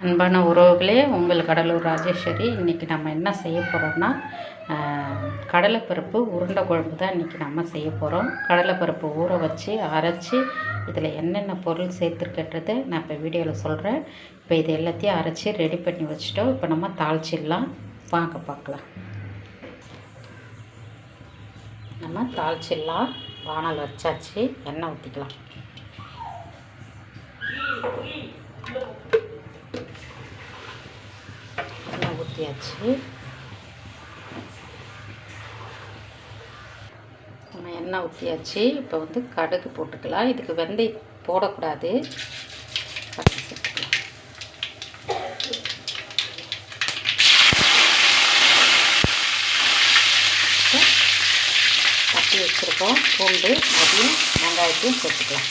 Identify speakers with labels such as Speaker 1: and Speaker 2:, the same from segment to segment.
Speaker 1: அன்பான உறவுகளே உங்கள் கடலூர் ராஜேஸ்வரி இன்றைக்கி நம்ம என்ன செய்ய போகிறோம்னா கடலைப்பருப்பு உருண்டை குழம்பு தான் இன்றைக்கி நம்ம செய்ய போகிறோம் கடலைப்பருப்பு ஊற வச்சு அரைச்சி இதில் என்னென்ன பொருள் சேர்த்துருக்கன்றதை நான் இப்போ வீடியோவில் சொல்கிறேன் இப்போ இது எல்லாத்தையும் அரைச்சி ரெடி பண்ணி வச்சுட்டோம். இப்போ நம்ம தாளிச்சிடலாம். வாங்க பார்க்கலாம் நம்ம தாளிச்சிடலாம். வானல் வச்சாச்சு எண்ணெய் ஊற்றிக்கலாம் எண்ணெய் ஊற்றியாச்சு நம்ம எண்ணெய் ஊற்றியாச்சு இப்போ வந்து கடுகு போட்டுக்கலாம். இதுக்கு வெந்தயம் போடக்கூடாது. தட்டி வச்சுருக்கோம். பூண்டு அதையும் வெங்காயத்தையும் சேர்த்துக்கலாம்.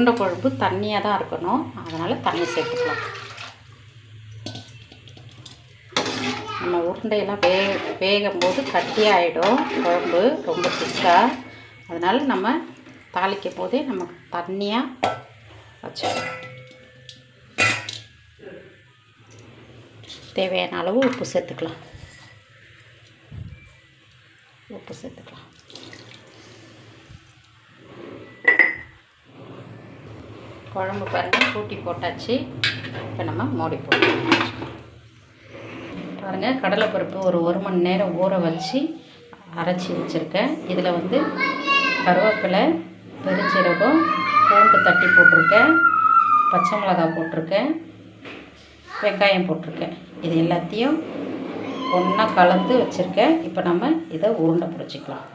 Speaker 1: உருண்டை குழம்பு தண்ணியாக தான் இருக்கணும். அதனால் தண்ணி சேர்த்துக்கலாம். நம்ம உருண்டையெல்லாம் வே வேகும் போது கட்டியாகிடும் குழம்பு ரொம்ப திக்காக அதனால் நம்ம தாளிக்கும் போதே நமக்கு தண்ணியாக வச்சுக்கணும் தேவையான அளவு உப்பு சேர்த்துக்கலாம் உப்பு சேர்த்துக்கலாம் குழம்பு பாருங்கள் கூட்டி போட்டாச்சு. இப்போ நம்ம மூடி போட்டோம் பாருங்கள் கடலைப்பருப்பு ஒரு ஒரு மணி நேரம் ஊற வச்சு அரைச்சி வச்சுருக்கேன். இதில் வந்து கருவேப்பிலை பெருஞ்சீரகம் பூண்டு தட்டி போட்டிருக்கேன். பச்சை மிளகாய் போட்டிருக்கேன். வெங்காயம் போட்டிருக்கேன். இது எல்லாத்தையும் ஒன்றா கலந்து வச்சுருக்கேன். இப்போ நம்ம இதை உருண்டை பிடிச்சிக்கலாம்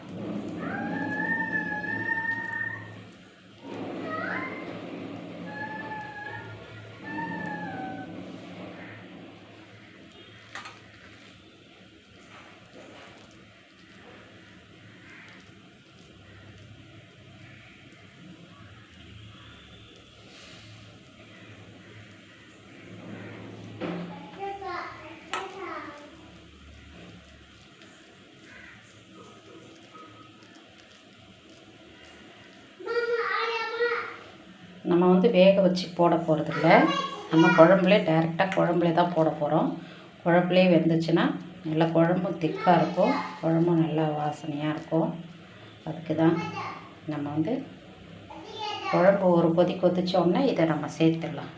Speaker 1: நம்ம வந்து வேக வச்சு போட போகிறதில்ல நம்ம குழம்புலே டைரெக்டாக குழம்புலே தான் போட போகிறோம் குழம்புலே வெந்துச்சுன்னா நல்லா குழம்பும் திக்காக இருக்கும். குழம்பும் நல்லா வாசனையாக இருக்கும். அதுக்கு தான் நம்ம வந்து குழம்பு ஒரு கொதி கொதிச்சோடனே இதை நம்ம சேர்த்துடலாம்.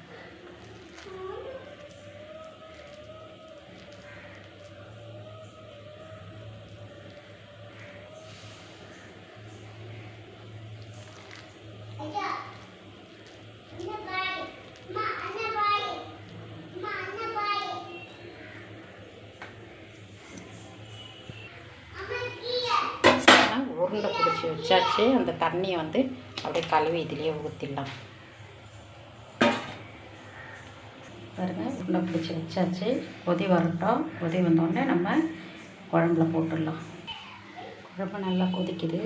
Speaker 1: உருண்டை வச்சாச்சு அந்த தண்ணியை வந்து அப்படியே கழுவி இதிலேயே ஊற்றிடலாம் பாருங்கள் உருண்டை பிடிச்சி வச்சாச்சு. கொதி வரட்டும். கொதி வந்தோடனே நம்ம குழம்புல போட்டுடலாம். குழம்பு நல்லா கொதிக்குது.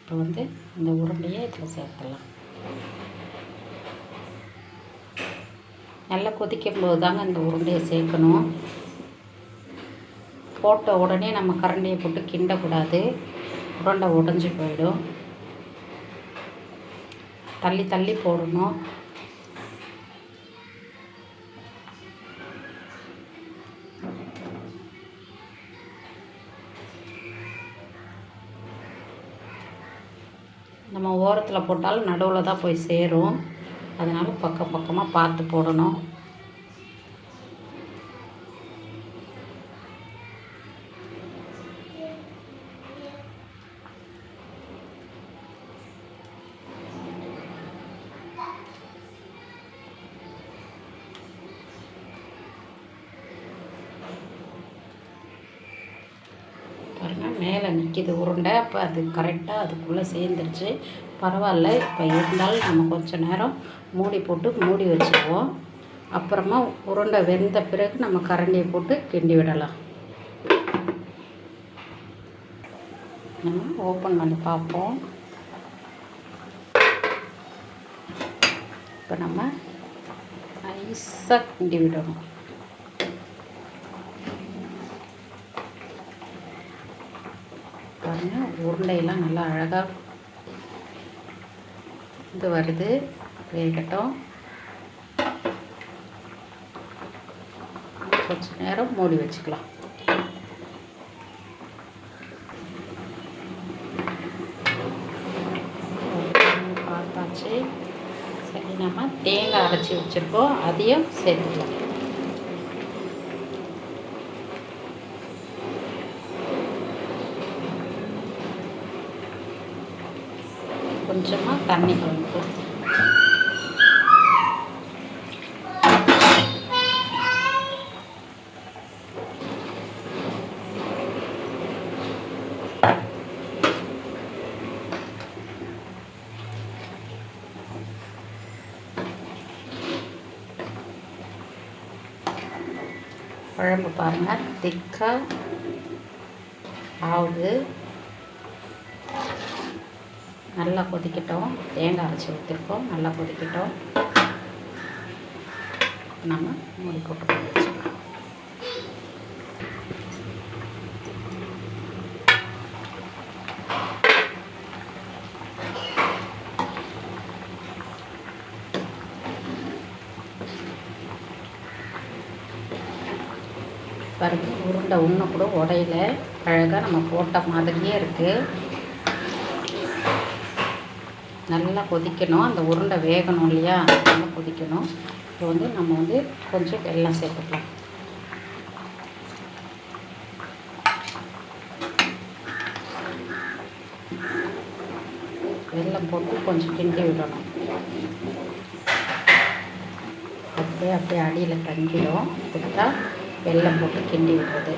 Speaker 1: இப்போ வந்து இந்த உருண்டையை இதில் சேர்த்துடலாம். நல்லா கொதிக்கும் போது தாங்க இந்த உருண்டையை சேர்க்கணும். போட்ட உடனே நம்ம கரண்டியை போட்டு கிண்டக்கூடாது. உருண்டை உடஞ்சி போயிடும். தள்ளி தள்ளி போடணும். நம்ம ஓரத்தில் போட்டாலும் நடுவில் தான் போய் சேரும். அதனால் பக்கம் பக்கமாக பார்த்து போடணும். மேலே நிற்கிது உருண்டை. அப்போ அது கரெக்டாக அதுக்குள்ளே சேர்ந்துருச்சு. பரவாயில்ல இப்போ இருந்தாலும் நம்ம கொஞ்சம் நேரம் மூடி போட்டு மூடி வச்சுக்குவோம். அப்புறமா உருண்டை வெந்த பிறகு நம்ம கரண்டியை போட்டு கிண்டி விடலாம். நம்ம ஓப்பன் பண்ணி பார்ப்போம். இப்போ நம்ம ஐஸாக கிண்டி விடணும். பாருங்கள் உருண்டையெல்லாம் நல்லா அழகாக இது வருது. வேகட்டும் கொஞ்ச நேரம் மூடி வச்சுக்கலாம். பார்த்தாச்சு. சரி நம்ம தேங்காய் அரைச்சி வச்சுருக்கோம். அதையும் சேர்த்துக்கலாம். கொஞ்சமாக தண்ணி கலந்துக்கலாம் குழம்பு பாருங்கள் திக்காக ஆகுது நல்லா கொதிக்கட்டும். தேங்காய் அரைச்சி ஊற்றிருக்கோம் நல்லா கொதிக்கட்டும். நம்ம மூடி போட்டு கொண்டு வச்சுக்கலாம். பாருங்க உருண்டை ஒன்று கூட உடையில. அழகாக நம்ம போட்ட மாதிரியே இருக்குது நல்லா கொதிக்கணும். அந்த உருண்டை வேகணும் இல்லையா? நல்லா கொதிக்கணும். இப்போ வந்து நம்ம வந்து கொஞ்சம் வெள்ளம் சேர்த்துக்கலாம். வெல்லம் போட்டு கொஞ்சம் கிண்டி விடணும். அப்படியே அப்படியே அடியில் தங்கிடும். கொடுத்தா வெல்லம் போட்டு கிண்டி விடுறது.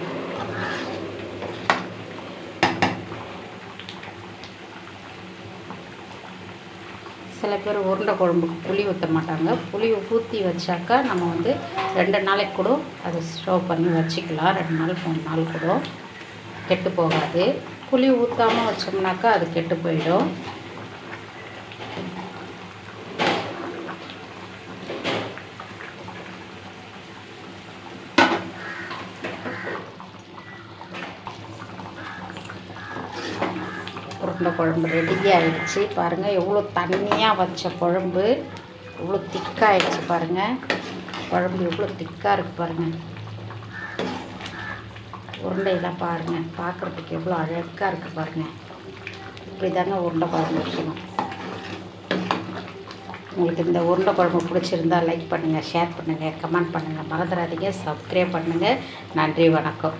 Speaker 1: சில பேர் உருண்டை குழம்புக்கு புளி ஊற்ற மாட்டாங்க. புளி ஊற்றி வச்சாக்கா நம்ம வந்து ரெண்டு நாளைக்கு கூட அதை ஸ்டோவ் பண்ணி வச்சுக்கலாம். ரெண்டு நாள் மூணு நாள் கூட கெட்டு போகாது. புளி ஊற்றாமல் வச்சோம்னாக்கா அது கெட்டு போயிடும். உருண்டை குழம்பு ரெடி ஆகிடுச்சு பாருங்கள் எவ்வளோ தண்ணியாக வச்ச குழம்பு. எவ்வளோ திக்காகிடுச்சு பாருங்கள் குழம்பு எவ்வளோ திக்காக இருக்குது பாருங்கள் உருண்டையெல்லாம் பாருங்கள் பார்க்குறதுக்கு எவ்வளோ அழகாக இருக்குது பாருங்கள் இப்படி தாங்க உருண்டை குழம்பு வைக்கணும். உங்களுக்கு இந்த உருண்டை குழம்பு பிடிச்சிருந்தா லைக் பண்ணுங்கள் ஷேர் பண்ணுங்கள் கமெண்ட் பண்ணுங்கள் மறந்துடாதீங்க. சப்ஸ்கிரைப் பண்ணுங்கள் நன்றி வணக்கம்.